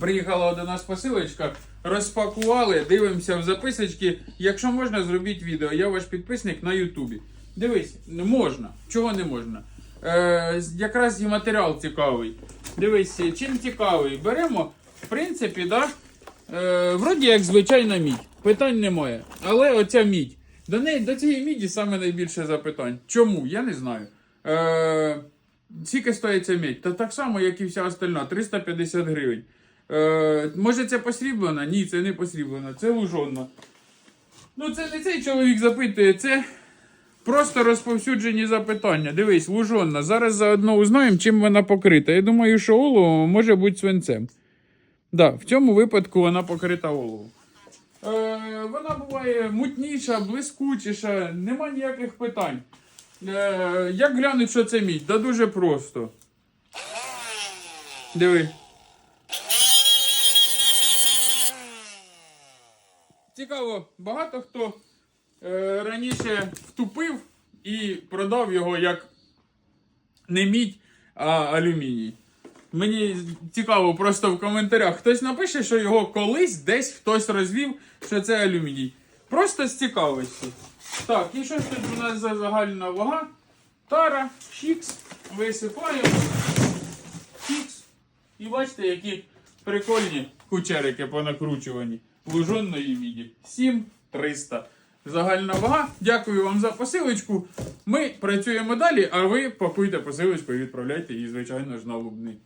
Приїхала до нас посилочка, розпакували, дивимося в записочки. Якщо можна, зробіть відео. Я ваш підписник на Ютубі. Дивись, можна. Чого не можна? Е, якраз і матеріал цікавий. Дивись, чим цікавий. Беремо, в принципі, да, е, вроді як звичайна мідь. Питань немає. Але оця мідь. До неї, до цієї міді саме найбільше запитань. Чому? Я не знаю. Е, скільки стоїть ця мідь? Та так само, як і вся остальна, 350 гривень. Е, може це посріблена? Ні, це не посріблена, це лужонна. Ну, це не цей чоловік запитує, це просто розповсюджені запитання. Дивись, лужонна. Зараз заодно узнаємо, чим вона покрита. Я думаю, що олово може бути свинцем. Да, в цьому випадку вона покрита оловом. Е, вона буває мутніша, блискучіша, нема ніяких питань. Е, як глянуть, що це мідь? Да дуже просто. Диви. Цікаво, багато хто е, раніше втупив і продав його як не мідь, а алюміній. Мені цікаво, просто в коментарях хтось напише, що його колись десь хтось розвів, що це алюміній. Просто з цікавості. Так, і що ж тут у нас за загальна вага? Тара, шікс, висипаємо. Фікс. І бачите, які прикольні кучерики понакручувані. Лужонної міді. 7300. Загальна вага. Дякую вам за посилочку. Ми працюємо далі, а ви пакуйте посилочку і відправляйте її, звичайно ж, на Лубни.